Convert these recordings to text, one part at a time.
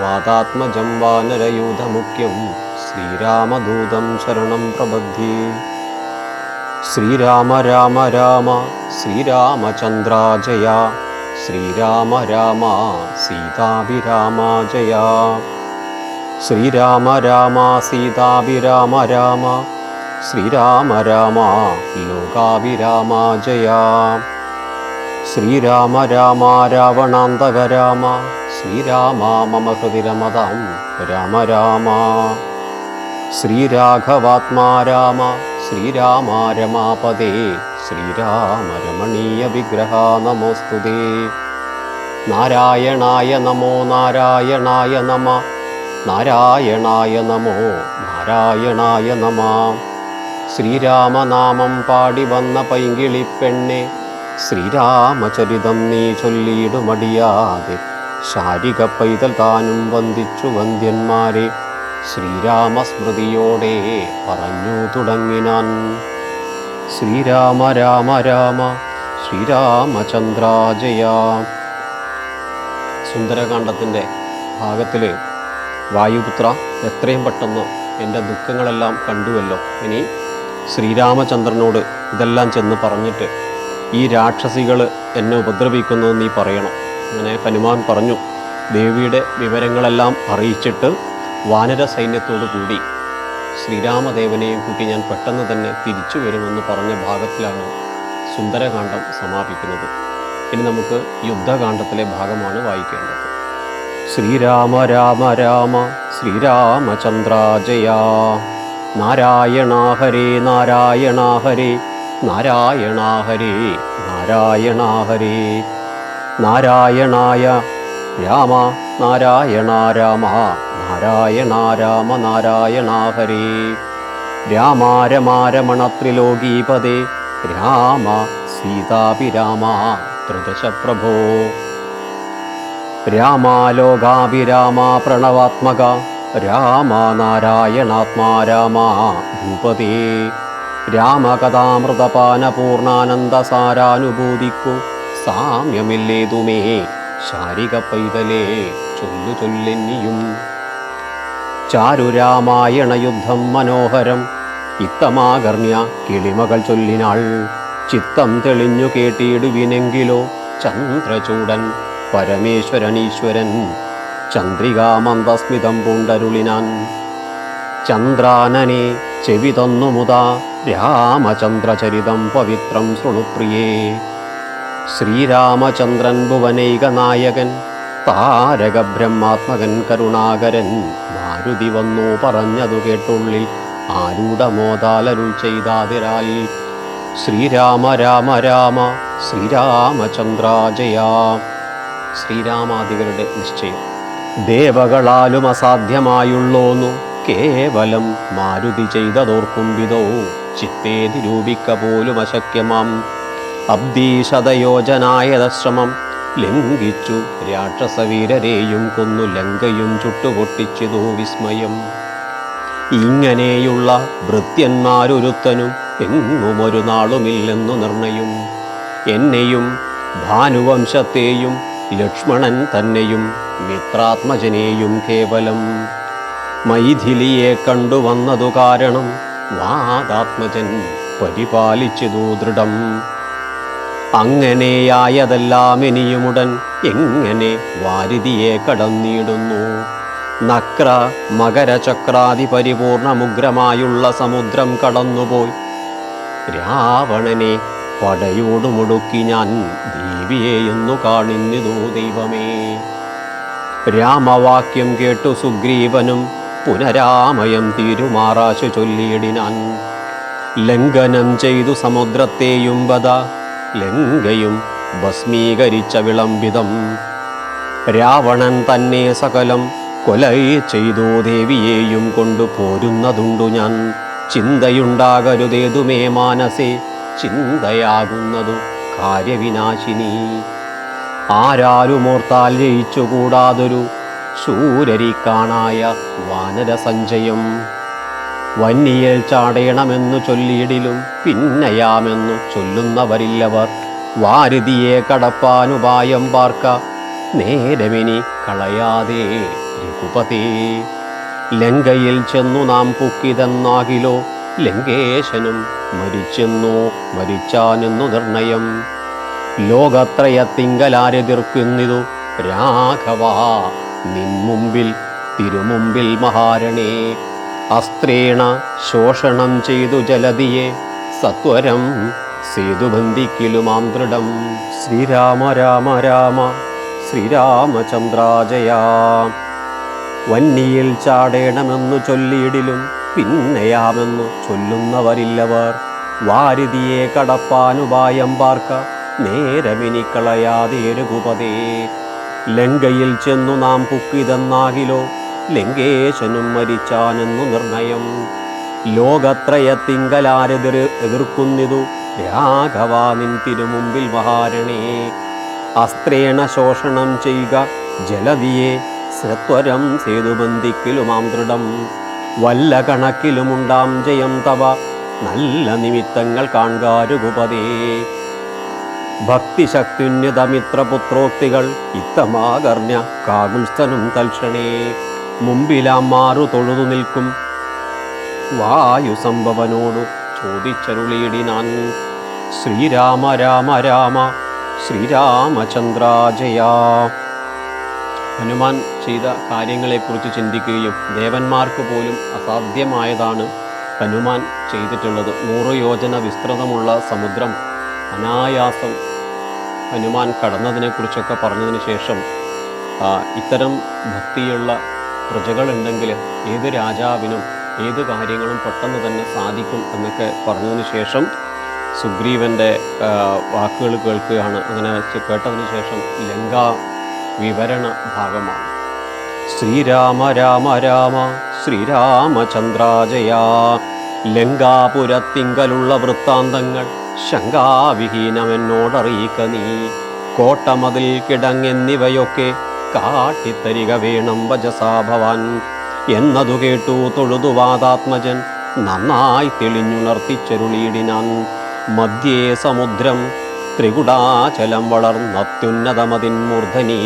വാതാത്മജം വാനരയൂഥമുഖ്യം ശ്രീരാമദൂതം ശരണം പ്രബദ്ധി. ശ്രീരാമ രാമ രാമ ശ്രീരാമചന്ദ്രാ ജയ ശ്രീരാമ രാമ സീതാഭിരാമ ശ്രീരാമ രാമ സീതാഭിരാമ രാമ ശ്രീരാമ രാമ ലോകാഭിരാമ ശ്രീരാമ രാമ രാവണാന്തക രാമ. ശ്രീരാമ മമ ഹൃദിരമതാം. രാമ രാമ. ശ്രീരാഘവാത്മാ രാമ. ശ്രീരാമ രമാപദേ ശ്രീരാമ രമണീയ വിഗ്രഹ നമോസ്തുതേ. നാരായണായ നമോ നാരായണായ നമ. നാരായണായ നമോ നാരായണായ നമ. ശ്രീരാമനാമം പാടി വന്ന പൈങ്കിളിപ്പെണ്ണെ ശ്രീരാമചരിതം നീ ചൊല്ലിയിടുമടിയാതെ ശാരിക പൈതൽ താനും വന്ദിച്ചു വന്ദ്യന്മാരെ ശ്രീരാമസ്മൃതിയോടെ പറഞ്ഞു തുടങ്ങിനാൻ. ശ്രീരാമ രാമ രാമ ശ്രീരാമചന്ദ്രാജയ. സുന്ദരകാന്ഡത്തിന്റെ ഭാഗത്തിൽ വായുപുത്ര എത്രയും പെട്ടെന്ന് എന്റെ ദുഃഖങ്ങളെല്ലാം കണ്ടുവല്ലോ. ഇനി ശ്രീരാമചന്ദ്രനോട് ഇതെല്ലാം ചെന്ന് പറഞ്ഞിട്ട് ഈ രാക്ഷസികൾ എന്നെ ഉപദ്രവിക്കുന്നു നീ പറയണം. അങ്ങനെ ഹനുമാൻ പറഞ്ഞു ദേവിയുടെ വിവരങ്ങളെല്ലാം അറിയിച്ചിട്ട് വാനര സൈന്യത്തോടു കൂടി ശ്രീരാമദേവനെയും കൂട്ടി ഞാൻ പെട്ടെന്ന് തന്നെ തിരിച്ചു വരുമെന്ന് പറഞ്ഞ ഭാഗത്തിലാണ് സുന്ദരകാന്ഡം സമാപിക്കുന്നത്. ഇനി നമുക്ക് യുദ്ധകാന്ഡത്തിലെ ഭാഗമാണ് വായിക്കേണ്ടത്. ശ്രീരാമ രാമ രാമ ശ്രീരാമചന്ദ്രാജയ. നാരായണ ഹരേ നാരായണ ഹരേ. നാരായണ ഹരേ നാരായണ ഹരേ നാരായണായ രാമ നാരായണ രാമ നാരായണ രാമ നാരായണ രാമ രമാ രമണ രാമ സീതാഭിരാമ ത്രിദശ പ്രഭോ രാമാലോകാഭിരാമ പ്രണവാത്മക രാമ നാരായണാത്മാ രാമ ഭൂപതേ. രാമകഥാമൃതപാന പൂർണാനന്ദസാരാനുഭൂതിക്കു സാമ്യമില്ലേതുമേ. ശാരിക പൈതലേ ചൊല്ലു ചൊല്ലെന്നിയും. ചാരുരാമായണ യുദ്ധം മനോഹരം ഇത്തമാകർണ്യ കിളിമകൾ ചൊല്ലിനാൾ. ചിത്തം തെളിഞ്ഞു കേട്ടിയിടുവിനെങ്കിലോ ചന്ദ്രചൂടൻ പരമേശ്വരനീശ്വരൻ ചന്ദ്രികാമന്ദസ്മിതം പൂണ്ടരുളിനാൻ. ചന്ദ്രാനനെ ചെവി തന്നുമുതാ രാമചന്ദ്രചരിതം പവിത്രം ശൃണുപ്രിയേ ശ്രീരാമചന്ദ്രൻ ഭുവനൈകനായകൻ താരകബ്രഹ്മാത്മകൻ താരക ബ്രഹ്മാത്മകൻ കരുണാകരൻ. മാരുതി വന്നു പറഞ്ഞതു കേട്ടുള്ളിൽ ആരൂഢമോദാലരുൾ ചെയ്താതിരാൽ. ശ്രീരാമ രാമ രാമ ശ്രീരാമചന്ദ്രാജയ. ശ്രീരാമാദികളുടെ നിശ്ചയം. ദേവകളാലും അസാധ്യമായുള്ളോന്നു കേവലം മാരുതി ചെയ്തതോർക്കുംവിധോ ചിത്തേ നിരൂപിക്ക പോലും അശക്യമാം. അബ്ദീശതയോജനായതശ്രമം ലംഘിച്ചു. രാക്ഷസവീരരെയും കൊന്നു ലങ്കയും ചുട്ടുപൊട്ടിച്ചതോ വിസ്മയം. ഇങ്ങനെയുള്ള ഭൃത്യന്മാരൊരുത്തനും എങ്ങും ഒരു നാളുമില്ലെന്നു നിർണയും. എന്നെയും ഭാനുവംശത്തെയും ലക്ഷ്മണൻ തന്നെയും മിത്രാത്മജനെയും കേവലം മൈഥിലിയെ കണ്ടുവന്നതു കാരണം വാദാത്മജൻ പരിപാലിച്ചതു ദൃഢം. അങ്ങനെയായതെല്ലാം ഇനിയുമുടൻ എങ്ങനെ വാരിതിയെ കടന്നിടുന്നു? നക്ര മകരചക്രാതി പരിപൂർണമുഗ്രമായുള്ള സമുദ്രം കടന്നുപോയി. രാവണനെ പടയോടു മുടുക്കി ഞാൻ ദേവിയെയെന്നു കാണിന്നിതു ദൈവമേ. രാമവാക്യം കേട്ടു സുഗ്രീവനും പുനരാമയം തീരുമാറാശു ചൊല്ലിയിടിനാൻ. ലംഘനം ചെയ്തു സമുദ്രത്തെയും വധ ലങ്കയും ഭസ്മീകരിച്ച വിളംബിതം. രാവണൻ തന്നെ സകലം കൊലൈ ചെയ്തു ദേവിയെയും കൊണ്ടു പോരുന്നതുണ്ടു ഞാൻ. ചിന്തയുണ്ടാകരുതേതുമേ മാനസേ ചിന്തയാകുന്നതു കാര്യവിനാശിനി. ആരാരുമോർത്താൽ ജയിച്ചുകൂടാതൊരു ശൂരരിക്കാണായ വാനരസഞ്ചയം. വന്നിയിൽ ചാടയണമെന്നു ചൊല്ലിയിടിലും പിന്നയാമെന്നു ചൊല്ലുന്നവരില്ലവർ. വാരുതിയെ കടപ്പാനുപായം പാർക്ക നേരമിനി കളയാതെ രഘുപതേ. ലങ്കയിൽ ചെന്നു നാം പുക്കിതെന്നാകിലോ ലങ്കേശനും മരിച്ചെന്നോ മരിച്ചാനെന്നു നിർണയം. ലോകത്രയത്തിങ്കലാരെതിർക്കുന്നിതു രാഘവ. നിൻ മുമ്പിൽ തിരുമുമ്പിൽ മഹാരണേ. അസ്ത്രേണ ശോഷണം ചെയ്തു ജലതിയെ സത്വരം സേതുബന്ധിക്കിലുമാം ദൃഢം. ശ്രീരാമ രാമ രാമ ശ്രീരാമചന്ദ്രാജയാ. വന്നിയിൽ ചാടേണമെന്നു ചൊല്ലിയിടിലും പിന്നെയാമെന്നു ചൊല്ലുന്നവരില്ലവർ. വാരുതിയെ കടപ്പാനുപായം പാർക്ക നേരമിനി കളയാതെ രഘുപതേ ലങ്കയിൽ ചെന്നു നാം പുക്കിതെന്നാകിലോ ലങ്കേശനും മരിച്ചാനെന്നു നിർണയം. ലോകത്രയ ലോകത്രയത്തിങ്കലാരെതിർ എതിർക്കുന്നിതു? രാഘവാനിൻ തിരുമുമ്പിൽ മഹാരണേ. അസ്ത്രേണ ശോഷണം ചെയ്യുക ജലതിയെ സത്വരം സേതുബന്ധിക്കിലുമാം ദൃഢം. വല്ല കണക്കിലുമുണ്ടാം ജയം തവ. നല്ല നിമിത്തങ്ങൾ കാൺകാരുപതേ ഭക്തിശക്തിന്യതമിത്രപുത്രോക്തികൾ ഇത്തമാകർണ്യ കാകുൽസ്ഥനും തൽക്ഷണേ. മുമ്പിലാം മാറു തൊഴുതു നിൽക്കും. വായു സംഭവനോടു ചോദിച്ചരുളിയിടിനാൻ. ശ്രീരാമ രാമ രാമ ശ്രീരാമചന്ദ്രാജയാ. ഹനുമാൻ ചെയ്ത കാര്യങ്ങളെക്കുറിച്ച് ചിന്തിക്കുകയും ദേവന്മാർക്ക് പോലും അസാധ്യമായതാണ് ഹനുമാൻ ചെയ്തിട്ടുള്ളത്. നൂറ് യോജന വിസ്തൃതമുള്ള സമുദ്രം അനായാസം ഹനുമാൻ കടന്നതിനെക്കുറിച്ചൊക്കെ പറഞ്ഞതിന് ശേഷം ഇത്തരം ഭക്തിയുള്ള പ്രജകളുണ്ടെങ്കിൽ ഏത് രാജാവിനും ഏത് കാര്യങ്ങളും പെട്ടെന്ന് തന്നെ സാധിക്കും എന്നൊക്കെ പറഞ്ഞതിന് ശേഷം സുഗ്രീവന്റെ വാക്കുകൾ കേൾക്കുകയാണ്. അങ്ങനെ കേട്ടതിന് ശേഷം ലങ്ക വിവരണ ഭാഗമാണ്. ശ്രീരാമ രാമ രാമ ശ്രീരാമചന്ദ്രാജയാ ലങ്കാപുരത്തിങ്കലുള്ള വൃത്താന്തങ്ങൾ ശങ്കാവിഹീനമെന്നോടറിയിക്ക നീ. കോട്ടമതിൽ കിടങ്ങെന്നിവയൊക്കെ കാട്ടിത്തരിക വേണം വജസാ ഭവാൻ. എന്നതു കേട്ടു തൊഴുതുവാതാത്മജൻ നന്നായി തെളിഞ്ഞുണർത്തിച്ചരുളിയിടിനാൻ മധ്യേ സമുദ്രം ത്രികുടാചലം വളർന്നത്യുന്നതമതിൻ മൂർധനി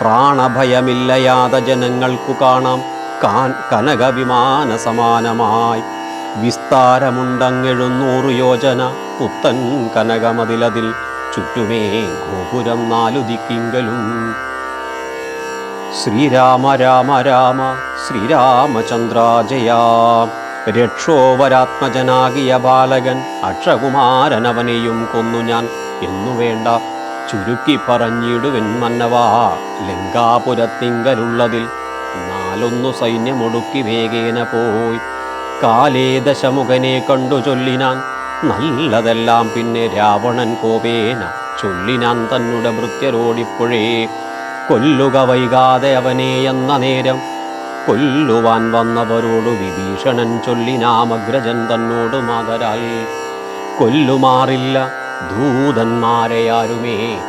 പ്രാണഭയമില്ലയാത ജനങ്ങൾക്കു കാണാം കാൻ കനകവിമാന സമാനമായി വിസ്താരമുണ്ടങ്ങെഴുന്നൂറ് യോജന പുത്തൻ കനകമതിലതിൽ ചുറ്റുമേ ഗോപുരം നാലു ദിക്കിങ്കലും ശ്രീരാമ രാമ രാമ ശ്രീരാമചന്ദ്രാജയാ. രക്ഷോവരാത്മജനാകിയ ബാലകൻ അക്ഷകുമാരനവനെയും കൊന്നു ഞാൻ. എന്നു വേണ്ട ചുരുക്കി പറഞ്ഞിടുവൻ മന്നവാ. ലങ്കാപുരത്തിങ്കലുള്ളതിൽ നാലൊന്നു സൈന്യമൊടുക്കി വേഗേന പോയി. കാലേ ദശമുഖനെ കണ്ടു ചൊല്ലിനാൻ. നല്ലതെല്ലാം പിന്നെ രാവണൻ കോപേന ചൊല്ലിനാൻ തന്നുടെ ഭൃത്യരോടിപ്പോഴേ. കൊല്ലുക വൈകാതെ അവനെ എന്ന നേരം കൊല്ലുവാൻ വന്നവരോടു വിഭീഷണൻ ചൊല്ലിനാമഗ്രജൻ തന്നോട് മകരായി. കൊല്ലുമാറില്ല ദൂതന്മാരെയാരുമേ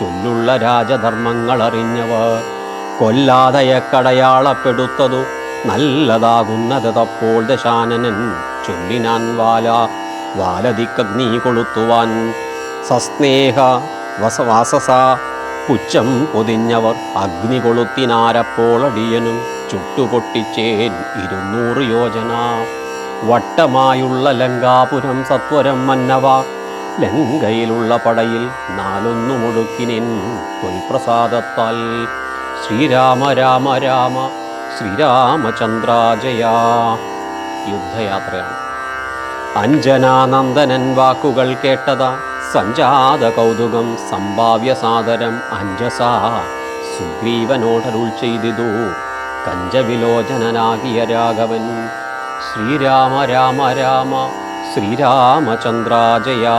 ചൊല്ലുള്ള രാജധർമ്മങ്ങൾ അറിഞ്ഞവർ കൊല്ലാതയക്കടയാളപ്പെടുത്തതു നല്ലതാകുന്നത് തപ്പോൾ ദശാനനൻ ചൊല്ലിനാൻ വാല. വാലതിക്കഗ്നി കൊളുത്തുവാൻ. സസ്നേഹ വസവാസസ. പുച്ഛം പൊതിഞ്ഞവർ അഗ്നി കൊളുത്തിനാരപ്പോൾ അടിയനും ചുട്ടുപൊട്ടിച്ചേൻ ഇരുന്നൂറ് യോജന. വട്ടമായുള്ള ലങ്കാപുരം സത്വരം മന്നവ. ലങ്കയിലുള്ള പടയിൽ നാലൊന്നു മുടുക്കിനിൻ പൊൽപ്രസാദത്താൽ. ശ്രീരാമ രാമ രാമ ശ്രീരാമചന്ദ്രാജയാ. യുദ്ധയാത്രയാണ്. അഞ്ജനാനന്ദനൻ വാക്കുകൾ കേട്ടതാ. സഞ്ജാത കൗതുകം സംഭാവ്യ സാദരം അഞ്ജസാ. സുഗ്രീവനോടരുൾ ചെയ്തിതു. കഞ്ചവിലോചനനാകിയ രാഘവൻ. ശ്രീരാമ രാമ രാമ ശ്രീരാമചന്ദ്രാജയാ.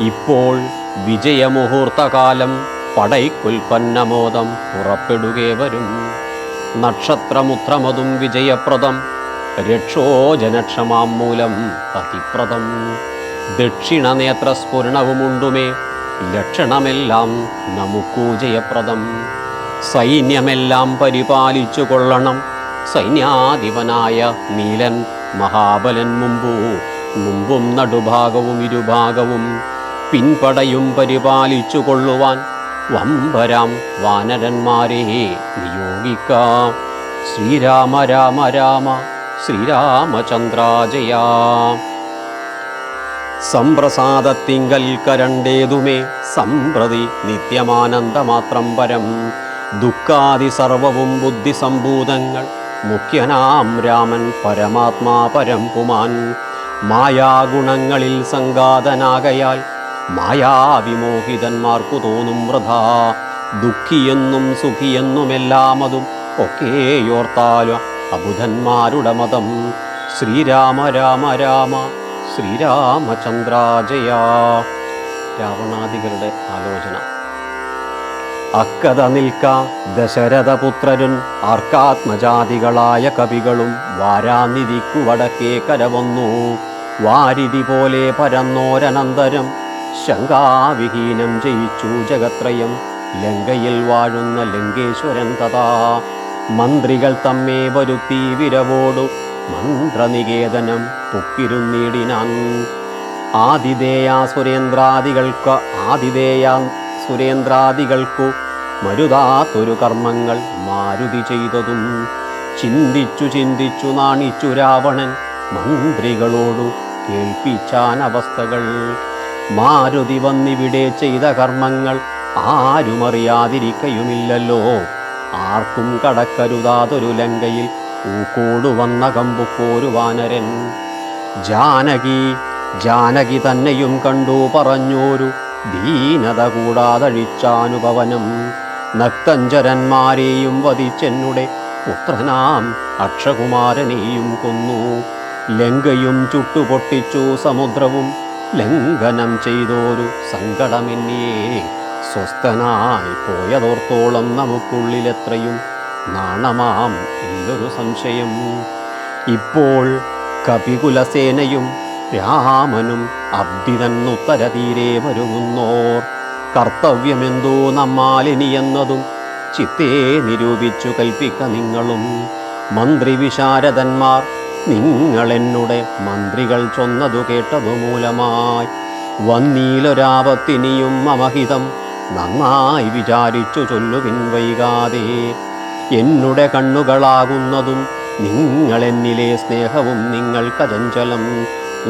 ഇപ്പോൾ വിജയമുഹൂർത്തകാലം പടൈക്കുൽപ്പന്നമോദം പുറപ്പെടുകേ പുറപ്പെടുകേവരും നക്ഷത്രമുത്രമതും വിജയപ്രദം. രക്ഷോജനക്ഷമാം മൂലം പതിപ്രദം. ദക്ഷിണനേത്രസ്ഫുരണവുമുണ്ടുമേ ലക്ഷണമെല്ലാം നമുക്കൂ ജയപ്രദം സൈന്യമെല്ലാം പരിപാലിച്ചു കൊള്ളണം. സൈന്യാധിപനായ നീലൻ മഹാബലൻ മുമ്പു മുമ്പും നടുഭാഗവും ഇരുഭാഗവും പിൻപടയും പരിപാലിച്ചു കൊള്ളുവാൻ വമ്പരാം വാനരന്മാരെ നിയോഗിക്കാം. ശ്രീരാമ രാമ രാമ ശ്രീരാമചന്ദ്രാജയാ. സംപ്രസാദത്തിങ്കൽ കരണ്ടേതുമേ സംപ്രതി നിത്യമാനന്ദമാത്രം പരം. ദുഃഖാദി സർവവും ബുദ്ധിസംഭൂതങ്ങൾ മുഖ്യനാം രാമൻ പരമാത്മാ പരം പുമാൻ. മായാഗുണങ്ങളിൽ സംഘാതനാകയാൽ മായാവിമോഹിതന്മാർക്കു തോന്നും വൃഥ. ദുഃഖിയെന്നും സുഖിയെന്നുമെല്ലാം അതും ഒക്കെയോർത്താലും അബുധന്മാരുടെ മതം. ശ്രീരാമ രാമ രാമ ശ്രീരാമചന്ദ്രാജയ. രാവണാദികളുടെ ആലോചന. അക്കഥ നിൽക്ക ദശരഥപുത്രരും ആർക്കാത്മജാതികളായ കവികളും വാരാനിധിക്കു വടക്കേ കരവന്നു. വാരിതി പോലെ പരന്നോരനന്തരം ശങ്കാവിഹീനം ജയിച്ചു ജഗത്രയം. ലങ്കയിൽ വാഴുന്ന ലങ്കേശ്വരൻ തഥാ. മന്ത്രികൾ തമ്മേ വരുത്തി വിരവോടു. മന്ത്രനികേതനം പൊക്കിരുന്നിടിനാൻ. ആതിഥേയ സുരേന്ദ്രാദികൾക്ക് ആതിഥേയ സുരേന്ദ്രാദികൾക്കു മരുതാത്തൊരു കർമ്മങ്ങൾ മാരുതി ചെയ്തതും. ചിന്തിച്ചു ചിന്തിച്ചു നാണിച്ചു രാവണൻ മന്ത്രികളോടു കേൾപ്പിച്ചാൻ അവസ്ഥകൾ മാരുതി വന്നിവിടെ ചെയ്ത കർമ്മങ്ങൾ ആരുമറിയാതിരിക്കയുമില്ലല്ലോ. ആർക്കും കടക്കരുതാതൊരു ലങ്കയിൽ പൂക്കോടു വന്ന കമ്പുക്കോരു വാനരൻ. ജാനകി ജാനകി തന്നെയും കണ്ടു പറഞ്ഞോരു ദീനത കൂടാതഴിച്ചാനുഭവനം. നക്തഞ്ചരന്മാരെയും വധിച്ചെന്നുടെ പുത്രനാം അക്ഷകുമാരനെയും കൊന്നു. ലങ്കയും ചുട്ടുപൊട്ടിച്ചു സമുദ്രവും ലംഘനം ചെയ്തോരു സങ്കടമെന്നിയേ സ്വസ്ഥനായി പോയതോർത്തോളം നമുക്കുള്ളിലെത്രയും നാണമാം എന്നൊരു സംശയം. ഇപ്പോൾ കപികുലസേനയും രാമനും അബ്ദിതന്നുത്തരതീരെ വരുന്നോർ കർത്തവ്യമെന്തോ നമ്മാലിനിയെന്നതും ചിത്തേ നിരൂപിച്ചു കൽപ്പിക്ക നിങ്ങളും. മന്ത്രി വിശാരദന്മാർ നിങ്ങളെന്നുടെ മന്ത്രികൾ ചൊന്നതു കേട്ടതു മൂലമായി. വന്നീലൊരാപത്തിനിയും അമഹിതം നന്നായി വിചാരിച്ചു ചൊല്ലുവിൻ വൈകാതെ. എന്നുടെ കണ്ണുകളാകുന്നതും നിങ്ങളെന്നിലെ സ്നേഹവും നിങ്ങൾക്കചഞ്ചലം.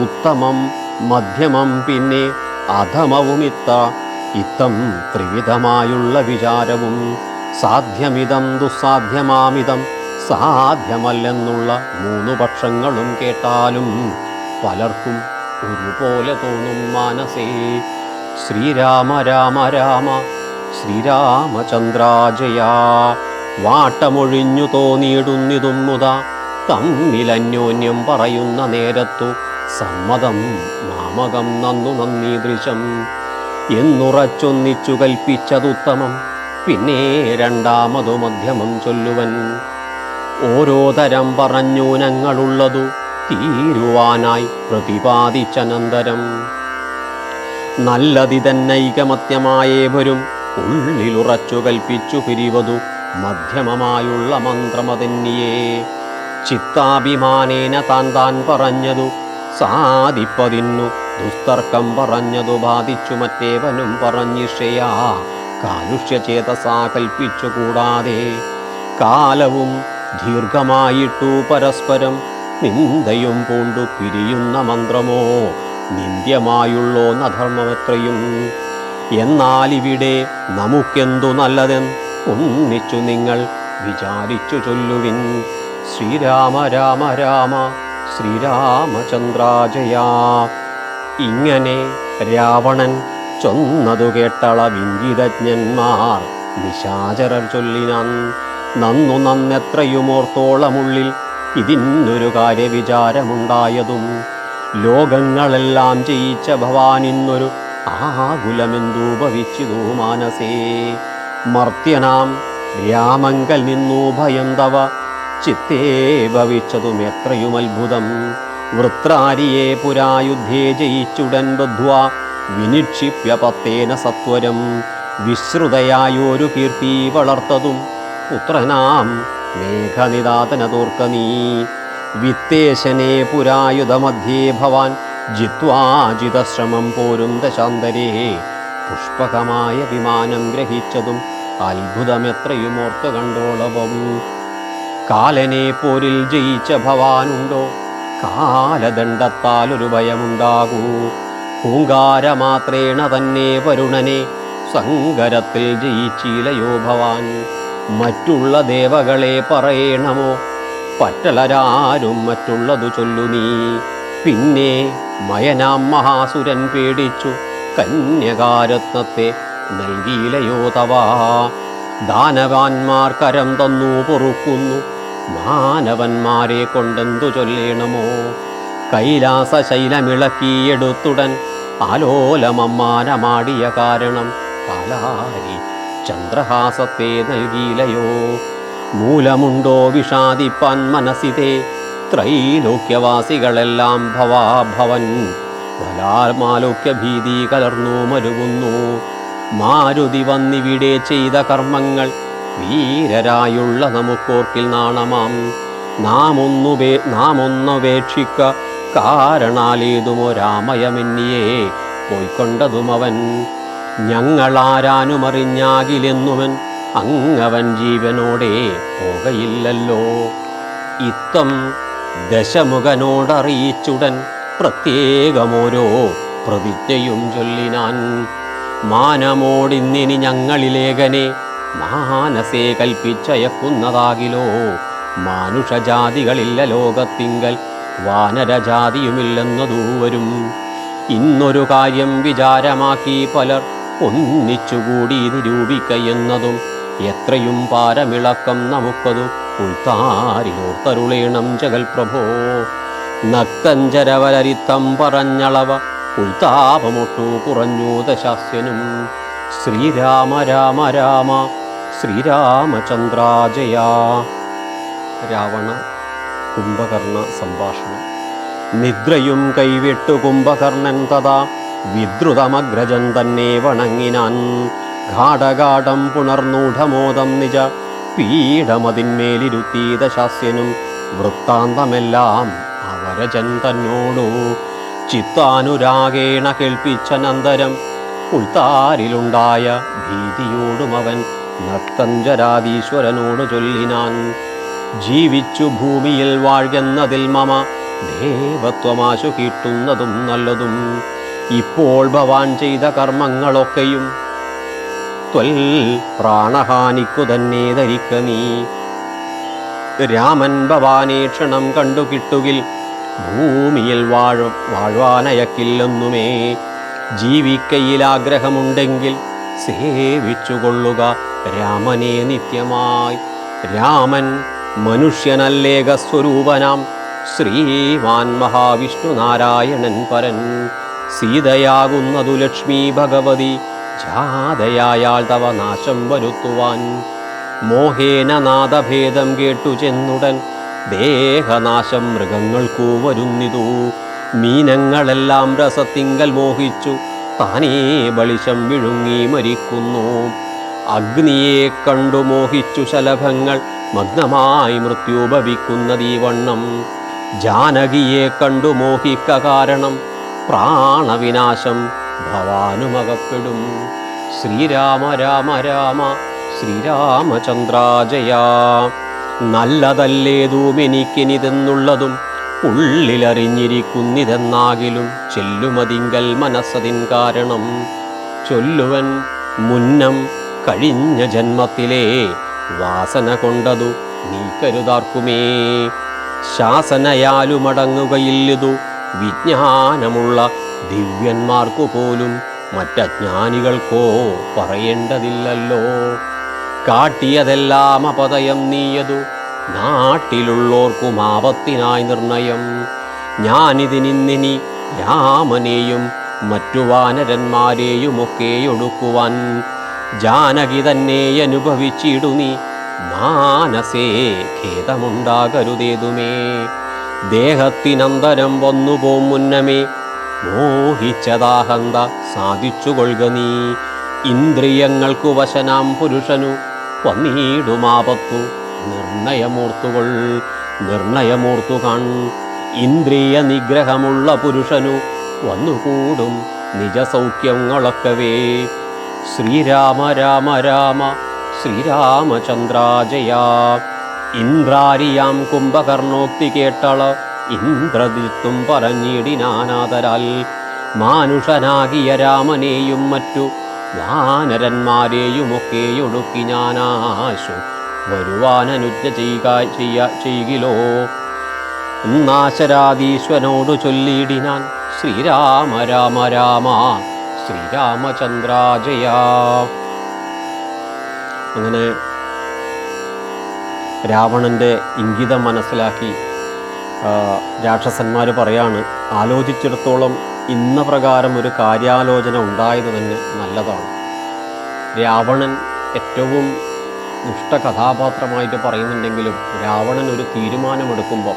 ഉത്തമം മധ്യമം പിന്നെ അധമവും ഇത്ത ഇത്തം ത്രിവിധമായുള്ള വിചാരവും. സാധ്യമിതം ദുസ്സാധ്യമാമിതം സാധ്യമല്ലെന്നുള്ള മൂന്നു പക്ഷങ്ങളും കേട്ടാലും പലർക്കും ഒരുപോലെ തോന്നും മാനസേ. ശ്രീരാമ രാമ രാമ ശ്രീരാമചന്ദ്രാജയ വാട്ടമൊഴിഞ്ഞു തോന്നിയിടുന്നിതും മുത തമ്മിലന്യോന്യം പറയുന്ന നേരത്തു സമ്മതം മാമകം നന്നു നന്ദി ദൃശം എന്നുറച്ചൊന്നിച്ചു കൽപ്പിച്ചതുത്തമം പിന്നെ രണ്ടാമതു മധ്യമം ചൊല്ലുവൻ. ഓരോ തരം പറഞ്ഞൂനങ്ങളുള്ളതു തീരുവാനായി പ്രതിപാദിച്ചനന്തരം. നല്ലതിതന്നൈകമത്യമായേവരും ഉള്ളിലുറച്ചു കൽപ്പിച്ചു പിരിവതു മധ്യമമായുള്ള മന്ത്രമതന്നിയേ. ചിത്താഭിമാനേന താൻ താൻ പറഞ്ഞതു സാധിപ്പതിന്നു ദുസ്തർക്കം പറഞ്ഞതു ബാധിച്ചു മറ്റേവനും പറഞ്ഞിഷയാ. കാലുഷ്യചേതസാ കൽപ്പിച്ചു കൂടാതെ കാലവും ദീർഘമായിട്ടു പരസ്പരം നിന്ദയും പൂണ്ടു പിരിയുന്ന മന്ത്രമോ? നിന്ദ്യമായുള്ളോ നധർമ്മമെത്രയും? എന്നാൽ ഇവിടെ നമുക്കെന്തു നല്ലതെന്ന് ഒന്നിച്ചു നിങ്ങൾ വിചാരിച്ചു ചൊല്ലുവിൻ. ശ്രീരാമ രാമ രാമ ശ്രീരാമചന്ദ്രാജയാ. ഇങ്ങനെ രാവണൻ ചൊന്നതു കേട്ടള വിഞ്ചിതജ്ഞന്മാർ നിശാചരർ ചൊല്ലിനാൻ. നന്നു നന്നെത്രയുമോർത്തോളമുള്ളിൽ ഇതിന്നൊരു കാര്യവിചാരമുണ്ടായതും. ലോകങ്ങളെല്ലാം ജയിച്ച ഭവാനിന്നൊരു ആകുലമെന്തു ഭവിച്ചിതു മാനസേ. മർത്യനാം രാമങ്കൽ നിന്നു ഭയം തവ ചിത്തേ ഭവിച്ചതും എത്രയും അത്ഭുതം വൃത്രാരിയെ പുരായുദ്ധേ ജയിച്ചുടൻ ബദ്ധ്വാ വിനിക്ഷിപ്യ പത്തേന സത്വരം. വിശ്രുതയായൊരു കീർത്തി വളർത്തതും പുത്രനാം മേഘനിദാതനതോർക്ക നീ വിത്തേശനെ പുരായുധമധ്യേ ഭവാൻ ജിത്വാജിതശ്രമം പോരും ദശാന്തരേ. പുഷ്പകമായ വിമാനം ഗ്രഹിച്ചതും അത്ഭുതമെത്രയുമോർത്ത് കണ്ടോളവും. കാലനെ പോരിൽ ജയിച്ച ഭവാനുണ്ടോ? കാലദണ്ഡത്താൽ ഒരു ഭയമുണ്ടാകൂ. ഹൂങ്കാരമാത്രേണ തന്നെ വരുണനെ സങ്കരത്തിൽ ജയിച്ചിലയോ ഭവാൻ. മറ്റുള്ള ദേവകളെ പറയണമോ? പറ്റലരാരും മറ്റുള്ളതു ചൊല്ലു നീ. പിന്നെ മയനാം മഹാസുരൻ പേടിച്ചു കന്യകാരത്നത്തെ നൽകിയിലയോ തവാ? ദാനവാന്മാർ കരം തന്നു പൊറുക്കുന്നു. മാനവന്മാരെ കൊണ്ടെന്തു ചൊല്ലേണമോ? കൈലാസ ശൈലമിളക്കിയെടുത്തുടൻ ആലോലമമ്മാനമാടിയ കാരണം കാലാരി ചന്ദ്രഹാസത്തെ നൽകിയിലയോ മൂലമുണ്ടോ വിഷാദിപ്പാൻ മനസ്സിതേ ത്രൈലോക്യവാസികളെല്ലാം ഭവാഭവൻ. ബലാമാലോക്യ ഭീതി കലർന്നു മരുകുന്നു മാരുതി വന്നിവിടെ ചെയ്ത കർമ്മങ്ങൾ വീരരായുള്ള നമുക്കോർക്കിൽ നാണമാം. നാം ഒന്നുപേ നാം ഒന്നപേക്ഷിക്ക കാരണാലേതുമോ രാമയമെന്നിയേ? പോയിക്കൊണ്ടതും അവൻ ഞങ്ങളാരാനുമറിഞ്ഞാകിലെന്നുവൻ അങ്ങവൻ ജീവനോടെ പോകയില്ലല്ലോ. ഇത്തം ദശമുഖനോടറിയിച്ചുടൻ പ്രത്യേകമോരോ പ്രതിജ്ഞയും ചൊല്ലിനാൻ. മാനമോടിന്നിനി ഞങ്ങളിലേകനെ മാനസേ കൽപ്പിച്ചയക്കുന്നതാകിലോ. മാനുഷജാതികളില്ല ലോകത്തിങ്കൽ വാനരജാതിയുമില്ലെന്നതൂവരും. ഇന്നൊരു കാര്യം വിചാരമാക്കി പലർ ഒന്നിച്ചുകൂടി രൂപിക്കയെന്നതും എത്രയും പാരമിളക്കം നമുക്കതു ഉൾത്താരിലോർത്തരുളേണം ജഗൽപ്രഭോ. നക്തഞ്ചരവലരിത്തം പറഞ്ഞളവ ഉൾത്താപമൊട്ടു കുറഞ്ഞു ദശാസ്യനും. ശ്രീരാമ രാമ രാമ ശ്രീരാമചന്ദ്രാജയ. രാവണ കുംഭകർണ സംഭാഷണം. നിദ്രയും കൈവിട്ടു കുംഭകർണൻ തഥാ വിദ്രുതമഗ്രജൻ തന്നെ വണങ്ങിനാൻ ഘാടഘാടം പുണർന്നൂഢമോദം നിജ പീഠമതിന്മേലിരുത്തീത ശാസ്യനും വൃത്താന്തമെല്ലാം അവരജൻ തന്നോടു ചിത്താനുരാഗേണ കേൾപ്പിച്ചനന്തരം ഉൾത്താരിലുണ്ടായ ഭീതിയോടും അവൻ നർത്തഞ്ചരാതീശ്വരനോട് ചൊല്ലിനാൻ ജീവിച്ചു ഭൂമിയിൽ വാഴ്കെന്നതിൽ മമ ദേവത്വമാശു കിട്ടുന്നതും നല്ലതും ഇപ്പോൾ ഭവാൻ ചെയ്ത കർമ്മങ്ങളൊക്കെയും ത്വൽ പ്രാണഹാനിക്കു തന്നെ ധരിക്ക നീ. രാമൻ ഭവാനെ ക്ഷണം കണ്ടു കിട്ടുകിൽ ഭൂമിയിൽ വാഴ വാഴ്വാനയക്കില്ലെന്നുമേ. ജീവിക്കയിൽ ആഗ്രഹമുണ്ടെങ്കിൽ സേവിച്ചുകൊള്ളുക രാമനെ നിത്യമായി. രാമൻ മനുഷ്യനല്ലേക സ്വരൂപനാം ശ്രീമാൻ മഹാവിഷ്ണു നാരായണൻ പരൻ സീതയാകുന്നതു ലക്ഷ്മി ഭഗവതി. ജാതയായാൾ തവ നാശം വരുത്തുവാൻ. മോഹേന നാദഭേദം കേട്ടു ചെന്നുടൻ. ദേഹനാശം മൃഗങ്ങൾക്കു വരുന്നിതു. മീനങ്ങളെല്ലാം രസത്തിങ്കൽ മോഹിച്ചു. താനേ ബളിശം വിഴുങ്ങി മരിക്കുന്നു. അഗ്നിയെ കണ്ടു മോഹിച്ചു ശലഭങ്ങൾ. മഗ്നമായി മൃത്യു ഭവിക്കുന്നതീ വണ്ണം ജാനകിയെ കണ്ടു മോഹിക്ക കാരണം. പ്രാണവിനാശം ഭവാനുമകപ്പെടും. ശ്രീരാമ രാമ രാമ ശ്രീരാമചന്ദ്രാജയ. നല്ലതല്ലേതുമെനിക്കിനിതെന്നുള്ളതും ഉള്ളിലറിഞ്ഞിരിക്കുന്നിതെന്നാകിലും ചെല്ലുമതിങ്കൽ മനസ്സതിൻ കാരണം. ചൊല്ലുവൻ മുന്നം കഴിഞ്ഞ ജന്മത്തിലെ വാസന കൊണ്ടതു നീ കരുതാർക്കുമേ. ശാസനയാലുമടങ്ങുകയില്ലതു വിജ്ഞാനമുള്ള ദിവ്യന്മാർക്കു പോലും മറ്റജ്ഞാനികൾക്കോ പറയേണ്ടതില്ലല്ലോ. കാട്ടിയതെല്ലാം അപതയം നീയതു നാട്ടിലുള്ളോർക്കും ആപത്തിനായി നിർണയം. ഞാനിതിനിന്നിനി രാമനെയും മറ്റു വാനരന്മാരെയുമൊക്കെ ഒടുക്കുവാൻ ജാനകി തന്നെ അനുഭവിച്ചിടു നീ മാനസേ ഖേദമുണ്ടാകരുതേതുമേ. ദേഹത്തിനന്തരം വന്നുപോം മുന്നമേ മോഹിച്ചതാഹന്ത സാധിച്ചുകൊള്ളുക നീ. ഇന്ദ്രിയങ്ങൾക്കു വശനാം പുരുഷനു വന്നീടുമാപത്തു. നിർണയമൂർത്തുകൾ നിർണയമൂർത്തു ഇന്ദ്രിയ നിഗ്രഹമുള്ള പുരുഷനു വന്നുകൂടും നിജസൗഖ്യങ്ങളൊക്കവേ. ശ്രീരാമ രാമ രാമ ശ്രീരാമചന്ദ്രാജയ. ഇന്ദ്രാരിയാം കുംഭകർണോക്തി കേട്ടള ഇന്ദ്രദിത്തും പറഞ്ഞിടിനാനാതരാൽ മാനുഷനാകിയ രാമനെയും മറ്റു വാനരന്മാരെയുമൊക്കെ ഒടുക്കി ഞാനാശു വരുവാനനുജ്ഞ ചെയ്യുക ചെയ്യ ചെയ്കിലോ. നാശരാധീശ്വനോടു ചൊല്ലിയിടിനാൻ ശ്രീരാമ രാമ രാമ ശ്രീരാമചന്ദ്രാജയ. അങ്ങനെ രാവണന്റെ ഇംഗിതം മനസ്സിലാക്കി രാക്ഷസന്മാർ പറയാണ് ആലോചിച്ചിടത്തോളം ഇന്ന പ്രകാരം ഒരു കാര്യാലോചന ഉണ്ടായത് തന്നെ നല്ലതാണ്. രാവണൻ ഏറ്റവും ദുഷ്ട കഥാപാത്രമായിട്ട് പറയുന്നുണ്ടെങ്കിലും രാവണൻ ഒരു തീരുമാനമെടുക്കുമ്പോൾ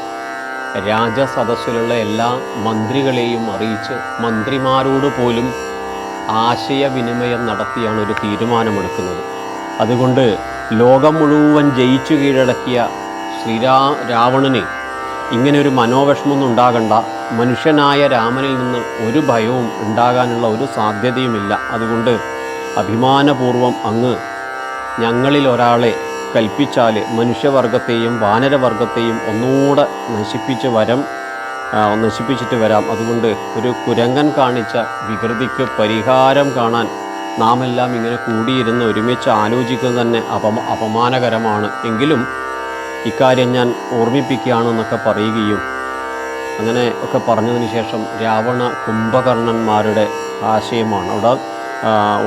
രാജസദസ്സിലുള്ള എല്ലാ മന്ത്രികളെയും അറിയിച്ച് മന്ത്രിമാരോട് പോലും ആശയവിനിമയം നടത്തിയാണ് ഒരു തീരുമാനമെടുക്കുന്നത്. അതുകൊണ്ട് ലോകം മുഴുവൻ ജയിച്ചു കീഴടക്കിയ ശ്രീരാ രാവണന് ഇങ്ങനെ ഒരു മനോവിഷമൊന്നും ഉണ്ടാകണ്ട. മനുഷ്യനായ രാമനിൽ നിന്ന് ഒരു ഭയവും ഉണ്ടാകാനുള്ള ഒരു സാധ്യതയുമില്ല. അതുകൊണ്ട് അഭിമാനപൂർവം അങ്ങ് ഞങ്ങളിൽ ഒരാളെ കൽപ്പിച്ചാൽ മനുഷ്യവർഗത്തെയും വാനരവർഗത്തെയും ഒന്നുകൂടെ നശിപ്പിച്ച് വരം നശിപ്പിച്ചിട്ട് വരാം. അതുകൊണ്ട് ഒരു കുരങ്ങൻ കാണിച്ച വികൃതിക്ക് പരിഹാരം കാണാൻ നാം എല്ലാം ഇങ്ങനെ കൂടിയിരുന്ന് ഒരുമിച്ച് ആലോചിക്കുന്നത് തന്നെ അപമ അപമാനകരമാണ്. എങ്കിലും ഇക്കാര്യം ഞാൻ ഓർമ്മിപ്പിക്കുകയാണെന്നൊക്കെ പറയുകയും അങ്ങനെ ഒക്കെ പറഞ്ഞതിന് ശേഷം രാവണ കുംഭകർണന്മാരുടെ ആശയമാണ്. അവിടെ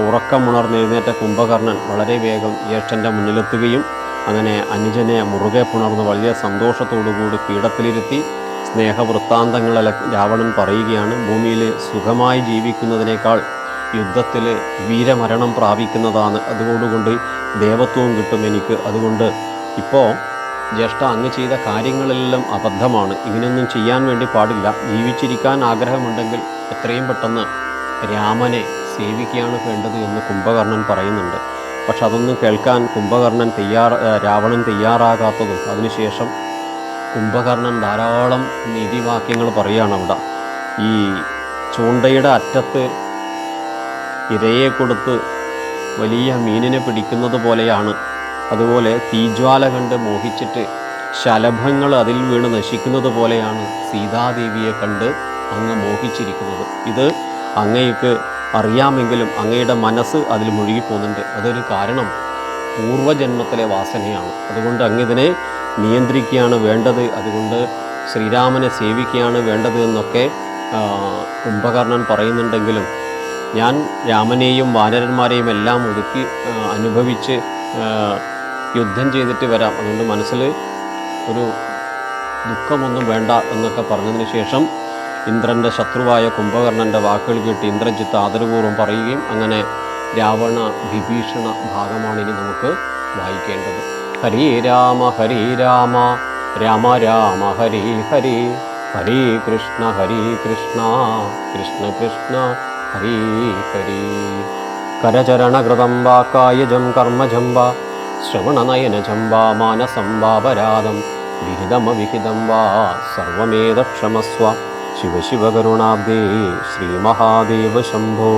ഉറക്കമുണർന്നെഴുന്നേറ്റ കുംഭകർണൻ വളരെ വേഗം ജ്യേഷ്ഠന്റെ മുന്നിലെത്തുകയും അങ്ങനെ അനുജനെ മുറുകെ പുണർന്ന് വലിയ സന്തോഷത്തോടുകൂടി പീഠത്തിലിരുത്തി സ്നേഹവൃത്താന്തങ്ങളെ രാവണൻ പറയുകയാണ്. ഭൂമിയിൽ സുഖമായി ജീവിക്കുന്നതിനേക്കാൾ യുദ്ധത്തിൽ വീരമരണം പ്രാപിക്കുന്നതാണ്. അതുകൊണ്ടുകൊണ്ട് ദേവത്വവും കിട്ടും എനിക്ക്. അതുകൊണ്ട് ഇപ്പോൾ ജ്യേഷ്ഠ അങ്ങ് ചെയ്ത കാര്യങ്ങളെല്ലാം അബദ്ധമാണ്. ഇങ്ങനെയൊന്നും ചെയ്യാൻ വേണ്ടി പാടില്ല. ജീവിച്ചിരിക്കാൻ ആഗ്രഹമുണ്ടെങ്കിൽ എത്രയും പെട്ടെന്ന് രാമനെ സേവിക്കുകയാണ് വേണ്ടത് എന്ന് കുംഭകർണൻ പറയുന്നുണ്ട്. പക്ഷെ അതൊന്നും കേൾക്കാൻ കുംഭകർണൻ തയ്യാർ രാവണൻ തയ്യാറാകാത്തതും അതിനുശേഷം കുംഭകർണൻ ധാരാളം നീതിവാക്യങ്ങൾ പറയുകയാണ് അവിടെ. ഈ ചൂണ്ടയുടെ അറ്റത്ത് ഇരയെ കൊടുത്ത് വലിയ മീനിനെ പിടിക്കുന്നത് പോലെയാണ്. അതുപോലെ തീജ്വാല കണ്ട് മോഹിച്ചിട്ട് ശലഭങ്ങൾ അതിൽ വീണ് നശിക്കുന്നത് പോലെയാണ് സീതാദേവിയെ കണ്ട് അങ്ങ് മോഹിച്ചിരിക്കുന്നത്. ഇത് അങ്ങയ്ക്ക് അറിയാമെങ്കിലും അങ്ങയുടെ മനസ്സ് അതിൽ മുഴുകിപ്പോകുന്നുണ്ട്. അതൊരു കാരണം പൂർവജന്മത്തിലെ വാസനയാണ്. അതുകൊണ്ട് അങ്ങിതിനെ നിയന്ത്രിക്കുകയാണ് വേണ്ടത്. അതുകൊണ്ട് ശ്രീരാമനെ സേവിക്കുകയാണ് വേണ്ടത് എന്നൊക്കെ കുംഭകർണൻ പറയുന്നുണ്ടെങ്കിലും ഞാൻ രാമനെയും വാനരന്മാരെയും എല്ലാം ഒതുക്കി അനുഭവിച്ച് യുദ്ധം ചെയ്തിട്ട് വരാം. അതുകൊണ്ട് മനസ്സിൽ ഒരു ദുഃഖമൊന്നും വേണ്ട എന്നൊക്കെ പറഞ്ഞതിന് ശേഷം ഇന്ദ്രന്റെ ശത്രുവായ കുംഭകർണന്റെ വാക്കുകൾ കേട്ട് ഇന്ദ്രജിത്ത് ആദരപൂർവം പറയുകയും അങ്ങനെ രാവണ വിഭീഷണ ഭാഗമാണ് ഇനി നമുക്ക് വായിക്കേണ്ടത്. ഹരേ രാമ ഹരേ രാമ രാമ രാമ ഹരേ ഹരേ ഹരേ കൃഷ്ണ ഹരേ കൃഷ്ണ കൃഷ്ണ കൃഷ്ണ. ഹരേ ഹരേ കരചരണകൃതം വാ കായജം കർമ്മജം വാ ശ്രവണനയനജം വാ മാനസം വാപരാധം വിഹിതമവിഹിതം വാ സർവമേതക്ഷമസ്വ ശിവ ശിവ കരുണാബ്ദേ ശ്രീമഹാദേവ ശംഭോ